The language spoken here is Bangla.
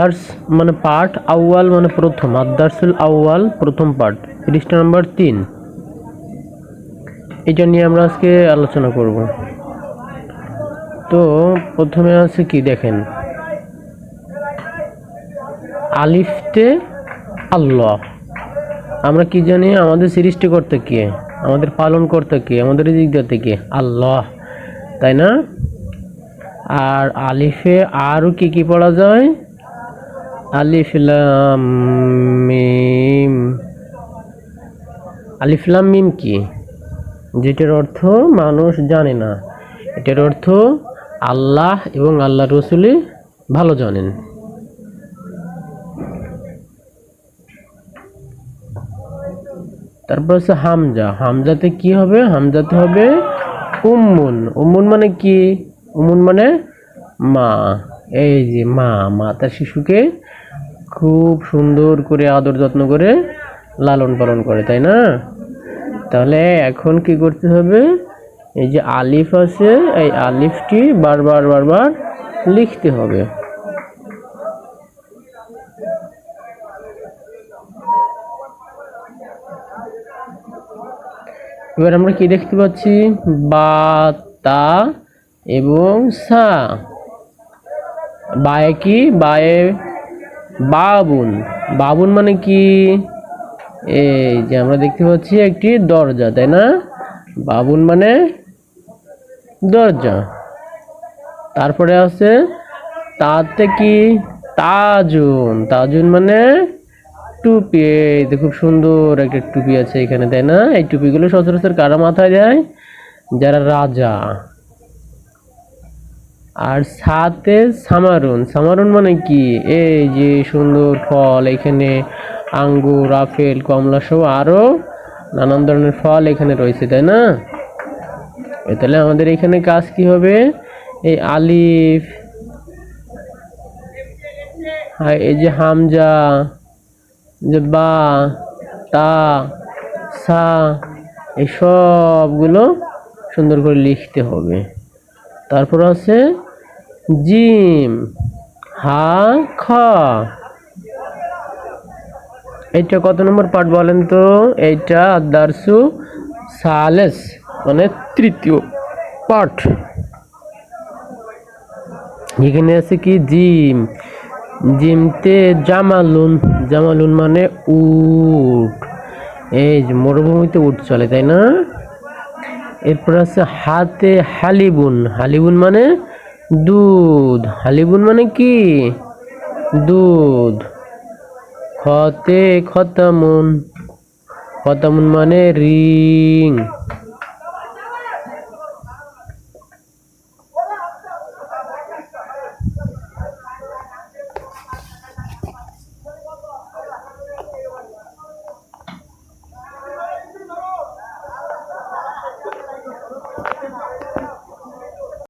দার্স মানে পাঠ, আউয়াল মানে প্রথম, আদার্সুল আউয়াল প্রথম পাঠ, পৃষ্ঠা নাম্বার তিন। এটা নিয়ে আমরা আজকে আলোচনা করব। তো প্রথমে আছে কি দেখেন? আলিফতে আল্লাহ। আমরা কি জানি আমাদের সৃষ্টি করতে কে? আমাদের পালন করতে কে? আমাদের দিকদাতে কে? আল্লাহ। তাই না? আর আলিফে আরও কি কি পড়া যায়? আলিফ লাম মিম। আলিফ লাম মিম কি? যেটার অর্থ মানুষ জানে না। এটার অর্থ আল্লাহ এবং আল্লাহ রসুলি ভালো জানেন। তারপর হচ্ছে হামজা। হামজাতে কি হবে? হামজাতে হবে উম্মুন। উম্মুন মানে কি? উম্মুন মানে মা। এই যে মা মা তার শিশুকে খুব সুন্দর করে আদর যত্ন করে লালন পালন করে, তাই না? তাহলে এখন কি করতে হবে? এই যে আলিফ আছে, এই আলিফটি বারবার বারবার লিখতে হবে। এবার আমরা কি দেখতে পাচ্ছি? বা, তা এবং সা। বায়ে কি? বায়ে বাবুন। বাবুন মানে কি? এই যে আমরা দেখতে পাচ্ছি একটি দরজা, তাই না? বাবুন মানে দরজা। তারপরে আছে, তাতে কি? তাজুন। তাজুন মানে টুপি। এই যে খুব সুন্দর একটা টুপি আছে এখানে, তাই না? এই টুপিগুলো সচরাচর কারা মাথায় দেয়? যারা রাজা। আর সাথে সামারুন। সামারুন মানে কি? এই যে সুন্দর ফল, এখানে আঙ্গুর, আপেল, কমলা সহ আরও নানান ধরনের ফল এখানে রয়েছে, তাই না? তাহলে আমাদের এখানে কাজ কি হবে? এই আলিফ এই যে হামজা, যে বা, তা, সা, এই সবগুলো সুন্দর করে লিখতে হবে। তারপর আছে জিম। হা, খ। এইটা কত নম্বর পার্ট বলেন তো? এইটা দারসু সালেস মানে তৃতীয় পাঠ। এখানে আছে কি? জিম। জিমতে জামালুন জামালুন মানে উট। এই মরুভূমিতে উট চলে, তাই না? এরপর আছে হাতে হালিবুন। হালিবুন মানে দুধ। হালিবুন মানে কি? দুধ। খতে খতামুন। খতামুন মানে রিং।